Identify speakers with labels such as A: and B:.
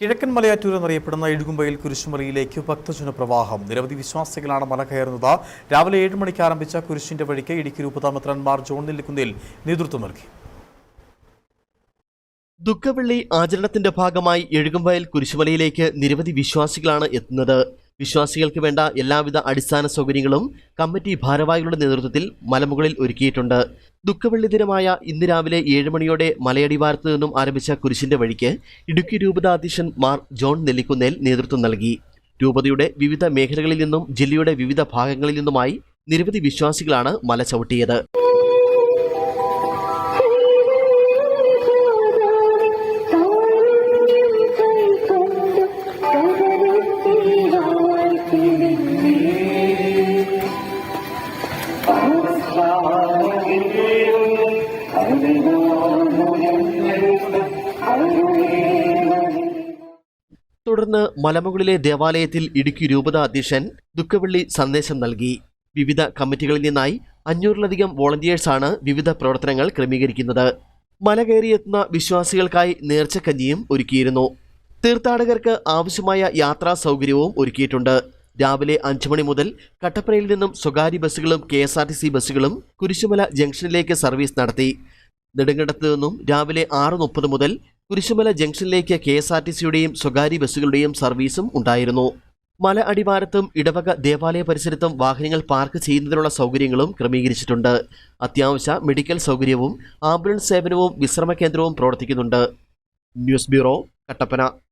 A: കിഴക്കൻ മലയാറ്റൂർ എന്നറിയപ്പെടുന്ന ഇടുകുമ്പയിൽ കുരിശുമലയിലേക്ക് ഭക്തജന പ്രവാഹം. നിരവധി വിശ്വാസികളാണ് മല കയറുന്നത്. രാവിലെ ഏഴ് മണിക്ക് ആരംഭിച്ച കുരിശിന്റെ വഴിക്ക് ഇടുക്കി രൂപതാമത്രന്മാർ ജോൺ നെല്ലിക്കുന്നിൽ നേതൃത്വം നൽകി.
B: ദുഃഖവെള്ളി ആചരണത്തിന്റെ ഭാഗമായി എഴുകുംവയൽ കുരിശുമലയിലേക്ക് നിരവധി വിശ്വാസികളാണ് എത്തുന്നത്. വിശ്വാസികൾക്ക് വേണ്ട എല്ലാവിധ അടിസ്ഥാന സൗകര്യങ്ങളും കമ്മിറ്റി ഭാരവാഹികളുടെ നേതൃത്വത്തിൽ മലമുകളിൽ ഒരുക്കിയിട്ടുണ്ട്. ദുഃഖവെള്ളി ദിനമായ ഇന്ന് രാവിലെ ഏഴ് മണിയോടെ മലയടിവാരത്ത് നിന്നും ആരംഭിച്ച കുരിശിന്റെ വഴിക്ക് ഇടുക്കി രൂപതാധ്യക്ഷൻ മാർ ജോൺ നെല്ലിക്കുന്നേൽ നേതൃത്വം നൽകി. രൂപതയുടെ വിവിധ മേഖലകളിൽ നിന്നും ജില്ലയുടെ വിവിധ ഭാഗങ്ങളിൽ നിന്നുമായി നിരവധി വിശ്വാസികളാണ് മല ചവിട്ടിയത്. തുടർന്ന് മലമുകളിലെ ദേവാലയത്തിൽ ഇടുക്കി രൂപത അധ്യക്ഷൻ ദുഃഖവെള്ളി സന്ദേശം നൽകി. വിവിധ കമ്മിറ്റികളിൽ നിന്നായി അഞ്ഞൂറിലധികം വോളണ്ടിയേഴ്സാണ് വിവിധ പ്രവർത്തനങ്ങൾ ക്രമീകരിക്കുന്നത്. മല കയറിയെത്തുന്ന വിശ്വാസികൾക്കായി നേർച്ചക്കഞ്ഞിയും ഒരുക്കിയിരുന്നു. തീർത്ഥാടകർക്ക് ആവശ്യമായ യാത്രാ സൗകര്യവും ഒരുക്കിയിട്ടുണ്ട്. രാവിലെ അഞ്ചു മണി മുതൽ കട്ടപ്പനയിൽ നിന്നും സ്വകാര്യ ബസ്സുകളും K S R T C ബസ്സുകളും കുരിശുമല ജംഗ്ഷനിലേക്ക് സർവീസ് നടത്തി. നെടുങ്കണ്ടത്ത് നിന്നും രാവിലെ ആറ് മുപ്പത് മുതൽ കുരിശുമല ജംഗ്ഷനിലേക്ക് കെ എസ് ആർ ടി സിയുടെയും സ്വകാര്യ ബസ്സുകളുടെയും സർവീസും ഉണ്ടായിരുന്നു. മല അടിവാരത്തും ഇടവക ദേവാലയ പരിസരത്തും വാഹനങ്ങൾ പാർക്ക് ചെയ്യുന്നതിനുള്ള സൗകര്യങ്ങളും ക്രമീകരിച്ചിട്ടുണ്ട്. അത്യാവശ്യ മെഡിക്കൽ സൗകര്യവും ആംബുലൻസ് സേവനവും വിശ്രമ കേന്ദ്രവും പ്രവർത്തിക്കുന്നുണ്ട്. News bureau Kattappana.